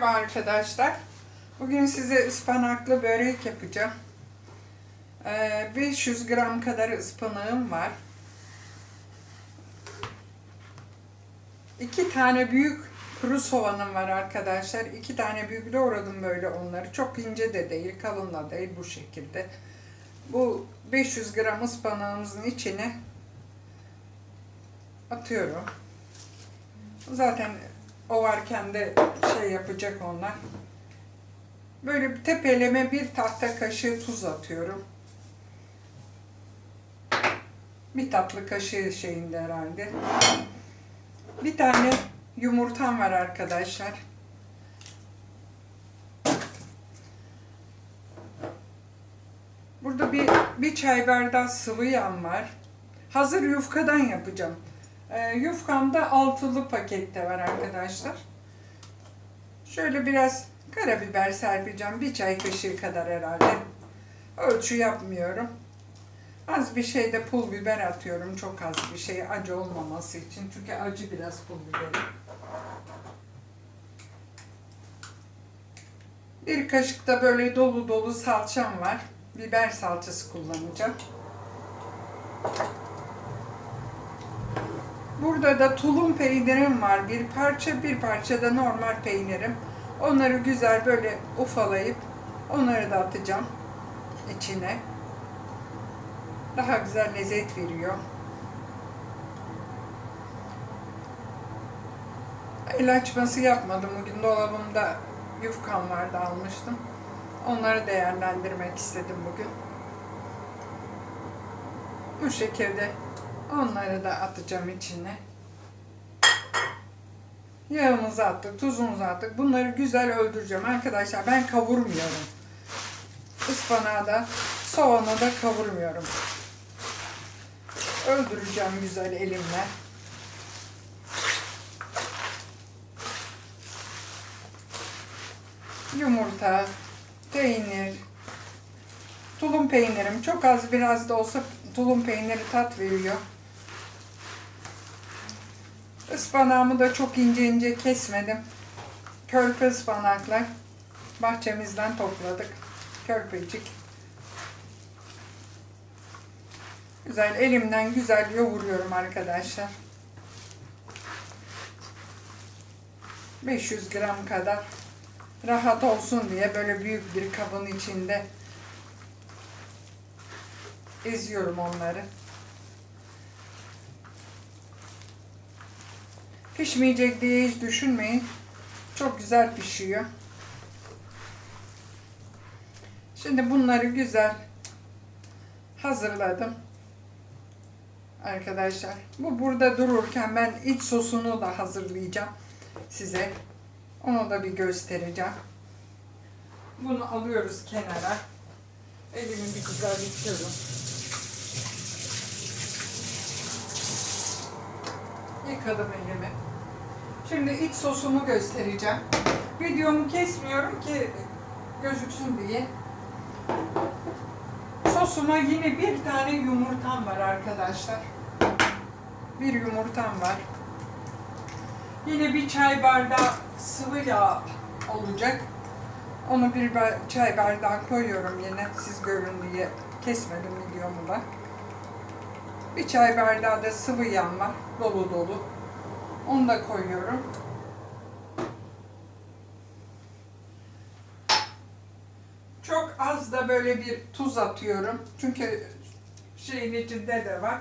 Merhaba arkadaşlar. Bugün size ıspanaklı börek yapacağım. Ee, 500 gram kadar ıspanağım var. İki tane büyük kuru soğanım var arkadaşlar. İki tane büyük doğradım böyle onları. Çok ince de değil, kalın da değil bu şekilde. Bu 500 gram ıspanağımızın içine atıyorum. Zaten o varken de şey yapacak onlar. Böyle bir tepeleme bir tahta kaşığı tuz atıyorum. Bir tatlı kaşığı şeyinde herhalde. Bir tane yumurtam var arkadaşlar. Burada bir, bir çay bardağı sıvı yağ var. Hazır yufkadan yapacağım. Ee, yufkamda altılı pakette var arkadaşlar. Şöyle biraz karabiber serpeceğim. Bir çay kaşığı kadar herhalde. Ölçü yapmıyorum. Az bir şey de pul biber atıyorum. Çok az bir şey acı olmaması için. Çünkü acı biraz pul biberi. Bir kaşık da böyle dolu dolu salçam var. Biber salçası kullanacağım. Burada da tulum peynirim var. Bir parça, bir parça da normal peynirim. Onları güzel böyle ufalayıp onları da atacağım içine. Daha güzel lezzet veriyor. El açması yapmadım. Bugün dolabımda yufkam vardı almıştım. Onları değerlendirmek istedim bugün. Bu şekilde onları da atacağım içine. Yağımızı attık, tuzumuzu attık. Bunları güzel öldüreceğim. Arkadaşlar ben kavurmuyorum. Ispanağı da, soğanı da kavurmuyorum. Öldüreceğim güzel elimle. Yumurta, peynir, tulum peynirim. Çok az biraz da olsa tulum peyniri tat veriyor. Ispanağımı da çok ince ince kesmedim. Körpe ıspanaklar. Bahçemizden topladık. Körpecik. Güzel elimden güzel yoğuruyorum arkadaşlar. 500 gram kadar rahat olsun diye böyle büyük bir kabın içinde eziyorum onları. Pişmeyecek diye hiç düşünmeyin. Çok güzel pişiyor. Şimdi bunları güzel hazırladım. Arkadaşlar. Bu burada dururken ben iç sosunu da hazırlayacağım size. Onu da bir göstereceğim. Bunu alıyoruz kenara. Elimi bir güzel yıkıyorum. Yıkadım elimi. Şimdi iç sosumu göstereceğim. Videomu kesmiyorum ki gözüksün diye. Sosuma yine bir tane yumurtam var arkadaşlar. Bir yumurtam var. Yine bir çay bardağı sıvı yağ olacak. Onu bir çay bardağı koyuyorum yine siz görün diye kesmedim videomu da. Bir çay bardağı da sıvı yağ var. Dolu dolu. Onu da koyuyorum. Çok az da böyle bir tuz atıyorum. Çünkü şeyin içinde de var.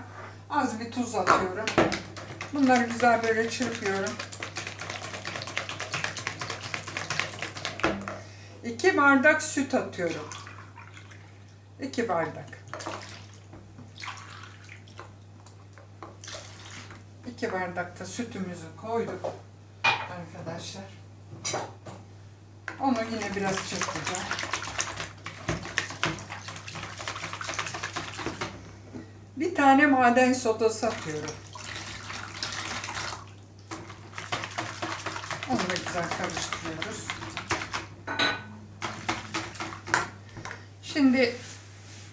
Az bir tuz atıyorum. Bunları güzel böyle çırpıyorum. İki bardak süt atıyorum. İki bardak. İki bardak da sütümüzü koyduk arkadaşlar. Onu yine biraz çırpacağım. Bir tane maden sodası atıyorum. Onu da güzel karıştırıyoruz. Şimdi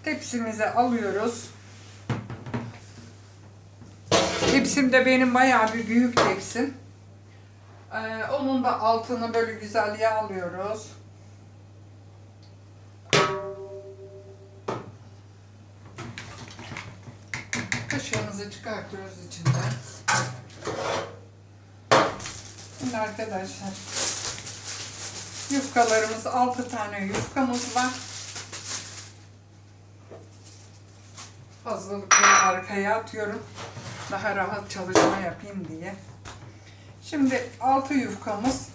tepsimize alıyoruz. Tepsim de benim bayağı bir büyük tepsim. Ee, onun da altını böyle güzel yağlıyoruz. Kaşığımızı çıkartıyoruz içinden. Şimdi arkadaşlar yufkalarımız 6 tane yufkamız var. Fazlalıkları arkaya atıyorum. Daha rahat çalışma yapayım diye. Şimdi 6 yufkamız.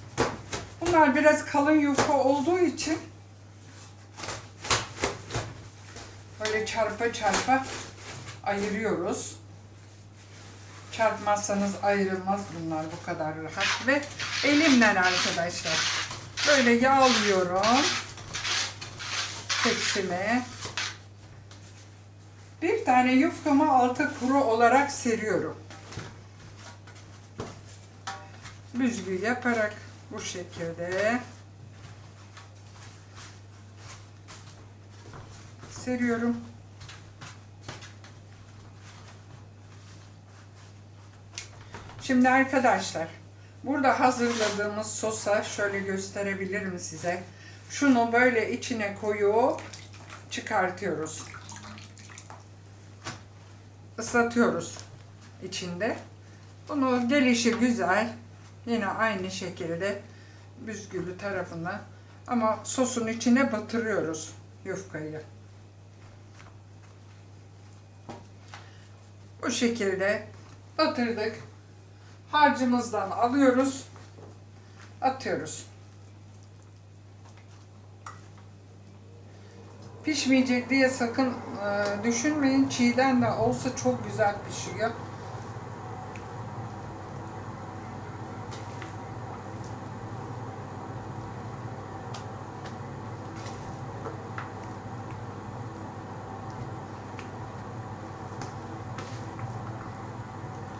Bunlar biraz kalın yufka olduğu için böyle çarpa çarpa ayırıyoruz. Çarpmazsanız ayrılmaz bunlar bu kadar rahat ve elimle arkadaşlar böyle yağlıyorum tepsime. Bir tane yufkamı altı kuru olarak seriyorum. Büzgü yaparak bu şekilde seriyorum. Şimdi arkadaşlar burada hazırladığımız sosa şöyle gösterebilirim size. Şunu böyle içine koyup çıkartıyoruz. Islatıyoruz içinde. Bunu gelişi güzel. Yine aynı şekilde büzgülü tarafına ama sosun içine batırıyoruz yufkayı. Bu şekilde batırdık. Harcımızdan alıyoruz. Atıyoruz. Pişmeyecek diye sakın e, düşünmeyin. Çiğden de olsa çok güzel pişiyor.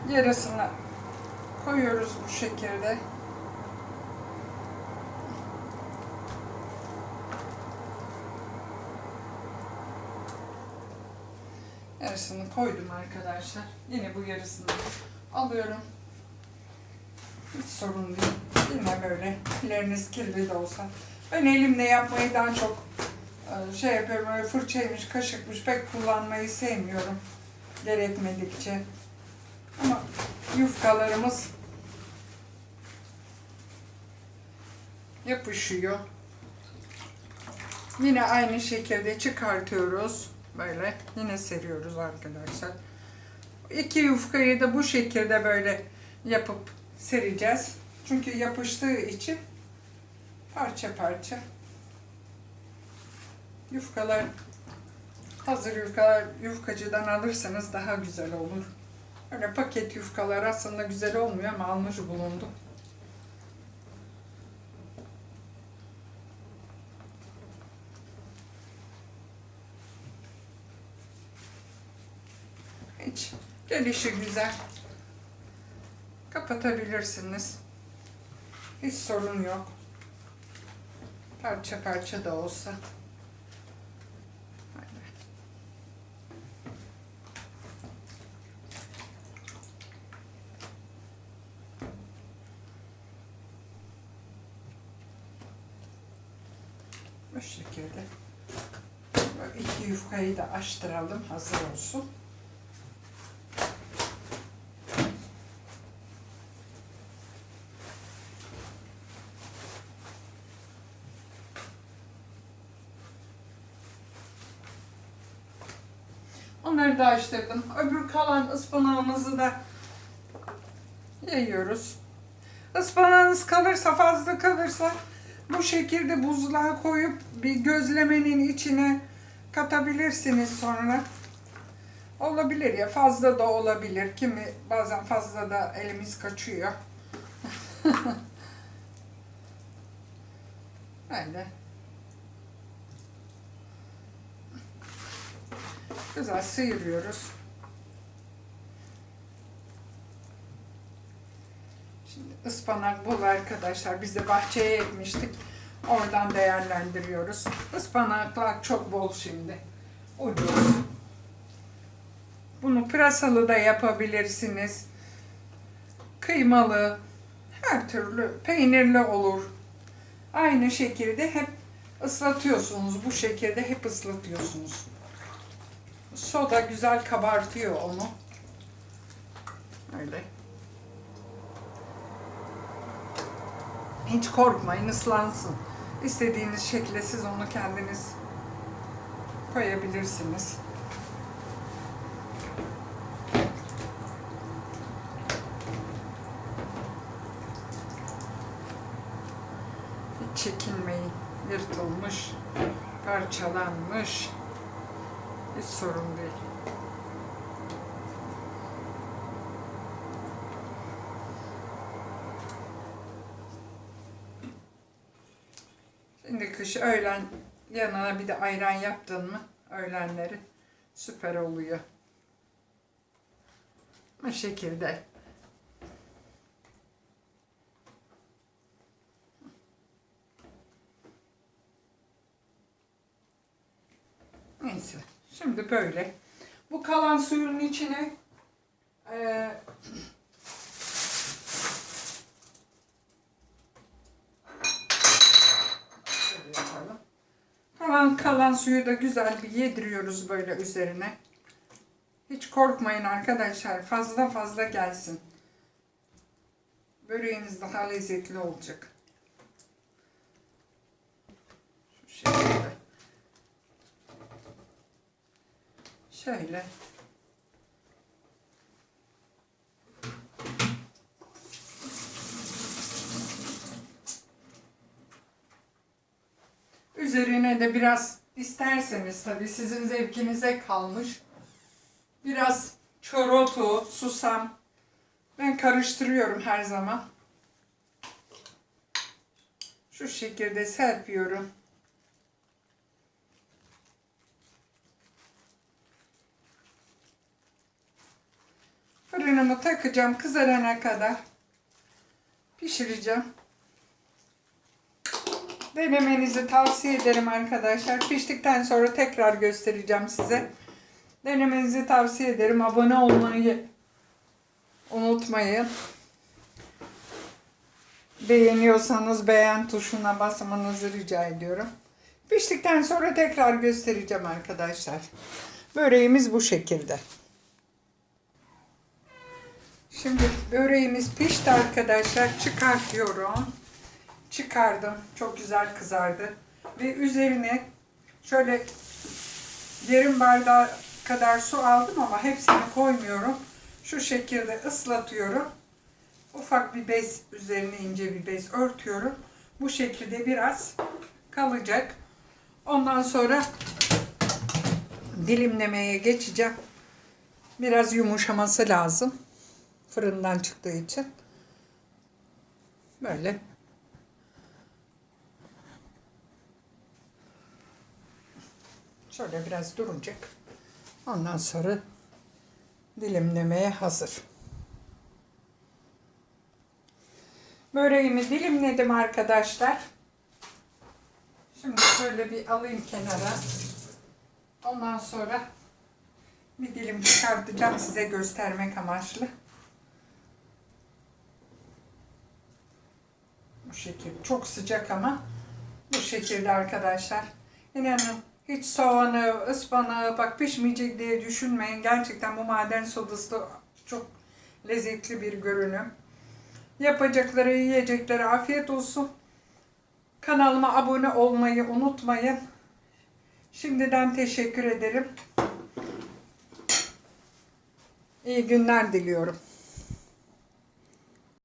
Yarısını koyuyoruz bu şekilde. Yarısını koydum arkadaşlar. Yine bu yarısını alıyorum. Hiç sorun değil. Yine böyle elleriniz kirli de olsa. Ben elimle yapmayı daha çok e, şey yapıyorum. Böyle fırçaymış, kaşıkmış pek kullanmayı sevmiyorum. Gerekmedikçe. Ama yufkalarımız yapışıyor. Yine aynı şekilde çıkartıyoruz. Böyle yine seriyoruz arkadaşlar. İki yufkayı da bu şekilde böyle yapıp sereceğiz. Çünkü yapıştığı için parça parça yufkalar hazır yufkalar yufkacıdan alırsanız daha güzel olur. Öyle paket yufkalar aslında güzel olmuyor ama almış bulundum. Hiç gelişi güzel. Kapatabilirsiniz. Hiç sorun yok. Parça parça da olsa. Bu şekilde. Böyle iki yufkayı da açtıralım hazır olsun. Onları da açtırdım. Öbür kalan ıspanağımızı da yayıyoruz. Ispanağınız kalırsa fazla kalırsa bu şekilde buzluğa koyup bir gözlemenin içine katabilirsiniz sonra. Olabilir ya fazla da olabilir. Kimi bazen fazla da elimiz kaçıyor. Öyle. Güzel sıyırıyoruz. Şimdi ıspanak bol arkadaşlar. Biz de bahçeye ekmiştik. Oradan değerlendiriyoruz. Ispanaklar çok bol şimdi. Ucuz. Bunu pırasalı da yapabilirsiniz. Kıymalı. Her türlü peynirli olur. Aynı şekilde hep ıslatıyorsunuz. Bu şekilde hep ıslatıyorsunuz. Soda güzel kabartıyor onu. Öyle. Hiç korkmayın ıslansın. İstediğiniz şekilde siz onu kendiniz koyabilirsiniz. Hiç çekinmeyin. Yırtılmış, parçalanmış. Hiç sorun değil. Şimdi kış öğlen yanına bir de ayran yaptın mı öğlenleri süper oluyor. Bu şekilde. Şimdi böyle. Bu kalan suyun içine yapalım. Kalan kalan suyu da güzel bir yediriyoruz böyle üzerine. Hiç korkmayın arkadaşlar. Fazla fazla gelsin. Böreğiniz daha lezzetli olacak. Şu şekilde. Şöyle. Üzerine de biraz isterseniz tabii sizin zevkinize kalmış. Biraz çorotu, susam. Ben karıştırıyorum her zaman. Şu şekilde serpiyorum. Fırınımı takacağım kızarana kadar. Pişireceğim. Denemenizi tavsiye ederim arkadaşlar. Piştikten sonra tekrar göstereceğim size. Denemenizi tavsiye ederim. Abone olmayı unutmayın. Beğeniyorsanız beğen tuşuna basmanızı rica ediyorum. Piştikten sonra tekrar göstereceğim arkadaşlar. Böreğimiz bu şekilde. Şimdi böreğimiz pişti arkadaşlar. Çıkartıyorum. Çıkardım. Çok güzel kızardı. Ve üzerine şöyle yarım bardağı kadar su aldım ama hepsini koymuyorum. Şu şekilde ıslatıyorum. Ufak bir bez üzerine ince bir bez örtüyorum. Bu şekilde biraz kalacak. Ondan sonra dilimlemeye geçeceğim. Biraz yumuşaması lazım. Fırından çıktığı için. Böyle. Şöyle biraz duracak. Ondan sonra dilimlemeye hazır. Böreğimi dilimledim arkadaşlar. Şimdi şöyle bir alayım kenara. Ondan sonra bir dilim çıkartacağım size göstermek amaçlı. Bu şekilde. Çok sıcak ama bu şekilde arkadaşlar. İnanın hiç soğanı, ıspanağı bak pişmeyecek diye düşünmeyin. Gerçekten bu maden sodası da çok lezzetli bir görünüm. Yapacakları, yiyecekleri afiyet olsun. Kanalıma abone olmayı unutmayın. Şimdiden teşekkür ederim. İyi günler diliyorum.